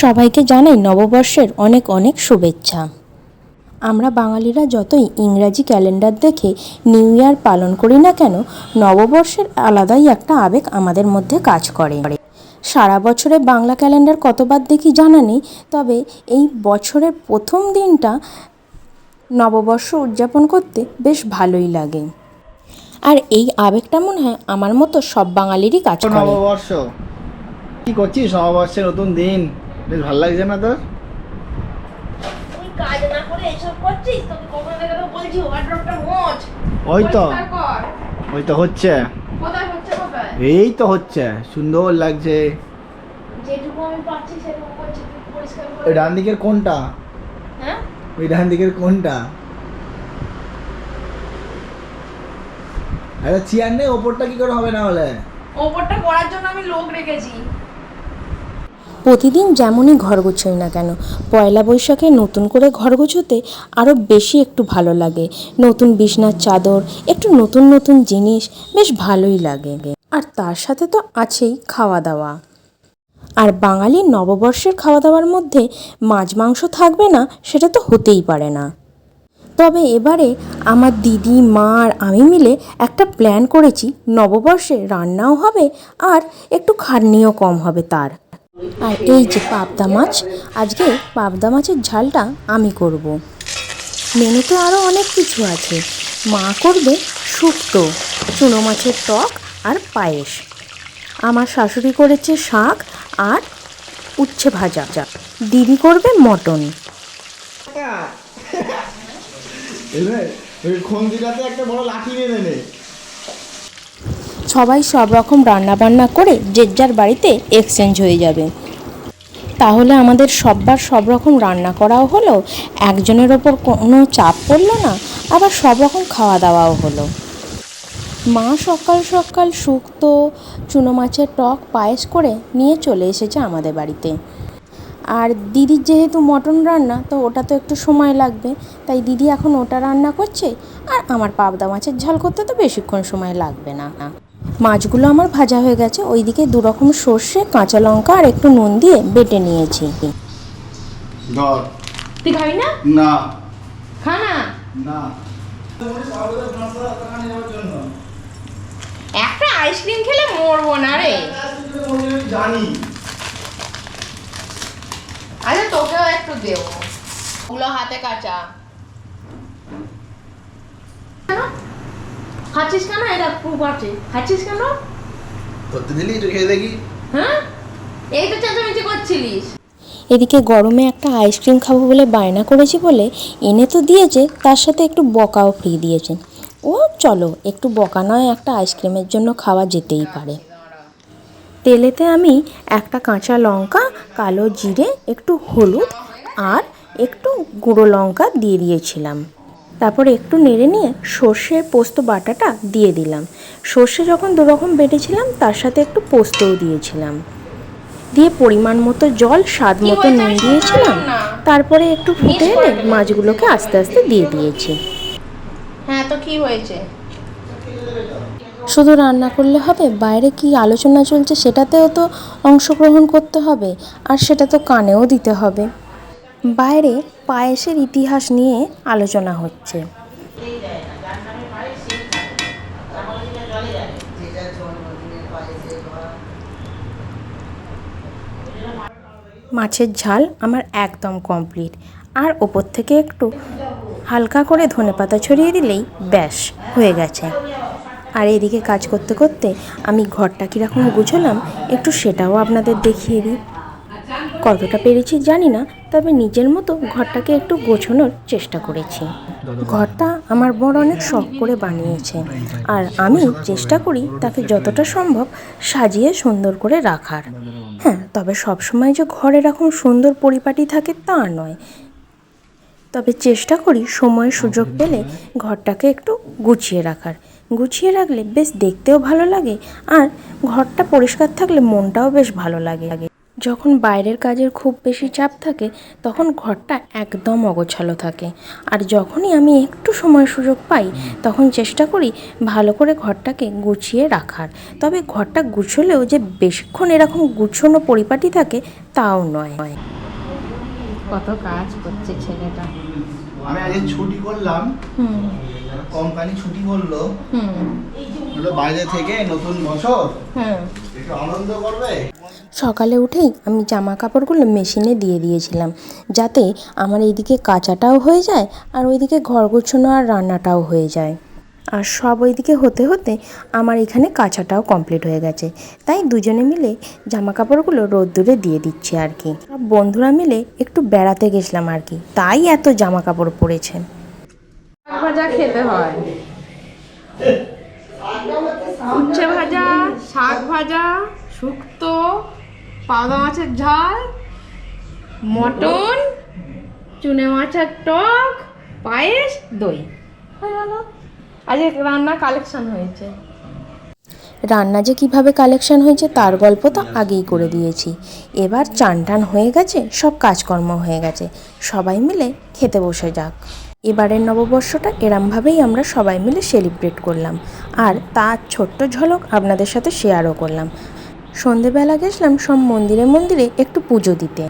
সবাইকে জানাই নববর্ষের অনেক অনেক শুভেচ্ছা। আমরা বাঙালিরা যতই ইংরাজি ক্যালেন্ডার দেখে নিউ ইয়ার পালন করি না কেন, নববর্ষের আলাদাই একটা আবেগ আমাদের মধ্যে কাজ করে। সারা বছরে বাংলা ক্যালেন্ডার কতবার দেখি জানা নেই, তবে এই বছরের প্রথম দিনটা নববর্ষ উদযাপন করতে বেশ ভালোই লাগে। আর এই আবেগটা মনে হয় আমার মতো সব বাঙালিরই কাজ করে। নববর্ষ। কি করছিস নববর্ষের নতুন দিন? বেশ ভালো লাগছে না তোর? কাজ না করে এসব করছিস? তোকে কখন থেকে তো বলছি ওয়ার্ড্রপটা মোচ ওই তো। ওই তো হচ্ছে। কোথায় হচ্ছে কোথায়? এই তো হচ্ছে। সুন্দর লাগছে। যেটুকু আমি পাচ্ছি সেটুকু করছি। পরিষ্কার ওই করে ডান দিকের কোনটা? হ্যাঁ? ওই ডান দিকের কোনটা? আরে চেয়ার নেই ওপরটা কি করে হবে না হলে? ওপরটা করার জন্য আমি লোক রেখেছি। প্রতিদিন যেমনই ঘর গোছাই না কেন, পয়লা বৈশাখে নতুন করে ঘর গোছোতে আরও বেশি একটু ভালো লাগে। নতুন বিছনার চাদর, একটু নতুন নতুন জিনিস, বেশ ভালোই লাগে। আর তার সাথে তো আছেই খাওয়া দাওয়া আর বাঙালির নববর্ষের খাওয়া দাওয়ার মধ্যে মাছ মাংস থাকবে না, সেটা তো হতেই পারে না। তবে এবারে আমার দিদি, মা আর আমি মিলে একটা প্ল্যান করেছি, নববর্ষে রান্নাও হবে আর একটু খাটনিও কম হবে তার। আর এই যে পাবদা মাছ, আজকে পাবদা মাছের ঝালটা আমি করব। মেনুতে আরও অনেক কিছু আছে। মা করবে শুক্তো, চুনো মাছের টক আর পায়েস। আমার শাশুড়ি করেছে শাক আর উচ্ছে ভাজা। দিদি করবে মটন। একটা বড় লাঠি নিয়ে নেবে সবাই সব রকম রান্না বান্না করে যে যার বাড়িতে এক্সচেঞ্জ হয়ে যাবে। তাহলে আমাদের সববার সব রকম রান্না করাও হলো, একজনের ওপর কোনো চাপ পড়ল না, আবার সব রকম খাওয়া দাওয়াও হলো। মা সকাল সকাল শুক্তো, চুনো মাছের টক, পায়েস করে নিয়ে চলে এসেছে আমাদের বাড়িতে। আর দিদির যেহেতু মটন রান্না, তো ওটা তো একটু সময় লাগবে। তাই দিদি এখন ওটা রান্না করছে, আর আমার পাবদা মাছের ঝাল করতে তো বেশিক্ষণ সময় লাগবে না। মাছগুলো আমার ভাজা হয়ে গেছে। ওইদিকে দু রকম সর্ষে কাঁচা লঙ্কা আর একটু নুন দিয়ে বেটে নিয়েছি। তুই খাবি না? না। খা না? না। একটা আইসক্রিম খেলে মরবো না রে। জানি। আচ্ছা তোকেও একটু দেবো। ওগুলো হাতে কাঁচা খাচ্ছিস কেন? এটা প্রুফ আছে। খাচ্ছিস কেন? করতে দিলি একটু খেয়ে দেখি। হ্যাঁ? এই তো চেঁচামেচি করছিলিস। এদিকে গরমে একটা আইসক্রিম খাব বলে বায়না করেছি বলে এনে তো দিয়েছে তার সাথে একটু বকাও ফ্রি দিয়েছে। ও চলো একটু বকা নয় একটা আইসক্রিমের জন্য খাওয়া যেতেই পারে। তেলেতে আমি একটা কাঁচা লঙ্কা কালো জিরে একটু হলুদ আর একটু গুঁড়ো লঙ্কা দিয়ে দিয়েছিলাম। তারপর একটু নেড়ে নিয়ে সর্ষে পোস্ত বাটাটা দিয়ে দিলাম। সর্ষে যখন দুরকম বেটেছিলাম তার সাথে একটু পোস্তও দিয়েছিলাম। দিয়ে পরিমাণ মতো জল স্বাদ মতো নুন দিয়েছিলাম। তারপরে একটু ফুটে এলে মাছগুলোকে আস্তে আস্তে দিয়ে দিয়েছি। হ্যাঁ তো কি হয়েছে? শুধু রান্না করলে হবে বাইরে কি আলোচনা চলছে সেটাতেও তো অংশগ্রহণ করতে হবে আর সেটা তো কানেও দিতে হবে। বাইরে পায়েসের ইতিহাস নিয়ে আলোচনা হচ্ছে। মাছের ঝাল আমার একদম কমপ্লিট আর ওপর থেকে একটু হালকা করে ধনেপাতা ছড়িয়ে দিলেই ব্যাস, হয়ে গেছে। আর এদিকে কাজ করতে করতে আমি ঘরটা কীরকম গুছোলাম, একটু সেটাও আপনাদের দেখিয়ে দিই। কতটা পেরেছি জানি না, তবে নিজের মতো ঘরটাকে একটু গোছানোর চেষ্টা করেছি। ঘরটা আমার বড় অনেক শখ করে বানিয়েছে আর আমি চেষ্টা করি তাকে যতটা সম্ভব সাজিয়ে সুন্দর করে রাখার। হ্যাঁ তবে সবসময় যে ঘরে এরকম সুন্দর পরিপাটি থাকে তা নয়। তবে চেষ্টা করি সময় সুযোগ পেলে ঘরটাকে একটু গুছিয়ে রাখার। গুছিয়ে রাখলে বেশ দেখতেও ভালো লাগে আর ঘরটা পরিষ্কার থাকলে মনটাও বেশ ভালো লাগে। যখন বাইরের কাজের খুব বেশি চাপ থাকে তখন ঘরটা একদম অগোছালো থাকে। আর যখনই আমি একটু সময় সুযোগ পাই তখন চেষ্টা করি ভালো করে ঘরটাকে গুছিয়ে রাখার। তবে ঘরটা গুছলেও যে বেশিক্ষণ এরকম গুছনো পরিপাটি থাকে তাও নয়। কত কাজ করছে ছেলেটা। আমি আজকে ছুটি করলাম। হুম। কোম্পানি ছুটি করল। হুম। বাইরে থেকে নতুন বছর। হুম। একটু আনন্দ করবে? সকালে উঠেই আমি জামা কাপড়গুলো মেশিনে দিয়ে দিয়েছিলাম, যাতে আমার এইদিকে কাচাটাও হয়ে যায় আর ওইদিকে ঘর গোছানো আর রান্নাটাও হয়ে যায়। আর সব ওইদিকে হতে হতে আমার এখানে কাচাটাও কমপ্লিট হয়ে গেছে। তাই দুজনে মিলে জামা কাপড়গুলো রোদ্দুরে দিয়ে দিচ্ছি আর কি। সব বন্ধুরা মিলে একটু বেড়াতে গেছিলাম আর কি, তাই এত জামা কাপড় পরেছে। ভাজা খেতে হয়। ভাজা, শাক ভাজা, শুক্তো পাওদা মাছের ঝাল, মটন, চুনে মাছের টক, পায়েস, দই। হয়ে আজকে রান্না কালেকশন হয়েছে। রান্না যে কীভাবে কালেকশন হয়েছে তার গল্প তো আগেই করে দিয়েছি। এবার চান টান হয়ে গেছে, সব কাজকর্ম হয়ে গেছে। সবাই মিলে খেতে বসে যাক। এবারের নববর্ষটা এরমভাবেই আমরা সবাই মিলে সেলিব্রেট করলাম। আর তার ছোট্ট ঝলক আপনাদের সাথে শেয়ারও করলাম। সন্ধেবেলা গেছিলাম সব মন্দিরে মন্দিরে একটু পুজো দিতে।